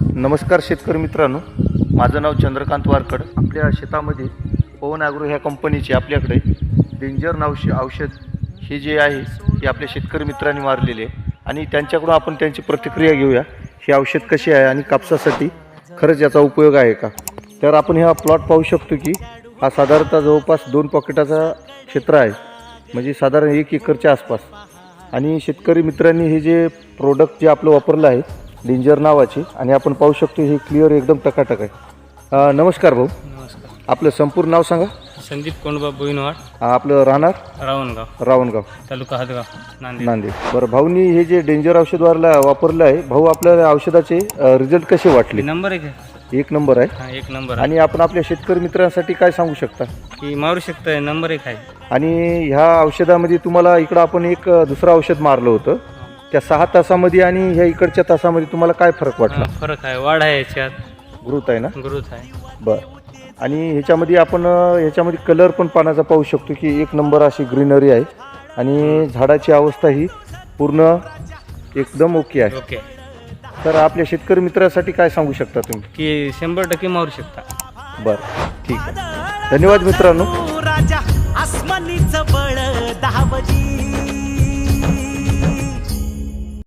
नमस्कार शेतकरी मित्रांनो. माझं नाव चंद्रकांत वारकड. आपल्या शेतामध्ये पवन ॲग्रो ह्या कंपनीचे आपल्याकडे डेंजर नावशी औषध हे जे आहे ते आपल्या शेतकरी मित्रांनी मारलेले आहे. आणि त्यांच्याकडून आपण त्यांची प्रतिक्रिया घेऊया. हे औषध कसे आहे आणि कापसासाठी खरंच याचा उपयोग आहे का? तर आपण हा प्लॉट पाहू शकतो की हा साधारणतः जवळपास दोन पॉकेटाचा क्षेत्र आहे. म्हणजे साधारण एक एकरच्या आसपास. आणि शेतकरी मित्रांनी हे जे प्रोडक्ट जे आपलं वापरलं आहे डेंजर नावाचे. आणि आपण पाहू शकतो हे क्लिअर एकदम टकाटक आहे. अ, नमस्कार भाऊ. नमस्कार. आपलं संपूर्ण नाव सांगा. संदीप कोंडबा बोईनवाड अ, आपलं राहणार? रावणगाव. रावणगाव. तालुका हदगाव नांदेड. नांदेड. बरं भाऊनी हे जे डेंजर औषध वारला वापरलं आहे भाऊ आपल्याला औषधाचे रिझल्ट कसे वाटले? नंबर एक आहे एक नंबर आहे. हा एक नंबर आहे. आणि आपण आपल्या शेतकरी मित्रांसाठी काय सांगू शकता? की मारू शकतं नंबर एक आहे. आणि ह्या औषधामध्ये तुम्हाला इकडं आपण एक अ, दुसरं औषध मारलं होतं. त्या सहा तासामध्ये आणि ह्या इकडच्या तासामध्ये तुम्हाला काय फरक वाटला? हा, फरक आहे. वाढ आहे याच्यात. ग्रोथ आहे ना? ग्रोथ आहे. बरं. आणि ह्याच्यामध्ये आपण अ, ह्याच्यामध्ये कलर पण पानाचा पाहू शकतो की एक नंबर अशी ग्रीनरी आहे. आणि झाडाची अवस्था ही पूर्ण एकदम ओके आहे. ओके. तर आपल्या शेतकरी मित्रासाठी काय सांगू शकता तुम्ही? की शंभर टक्के मारू शकता. बरं ठीक आहे. धन्यवाद मित्रांनो. राजा आसमानीच बळ दहावजी.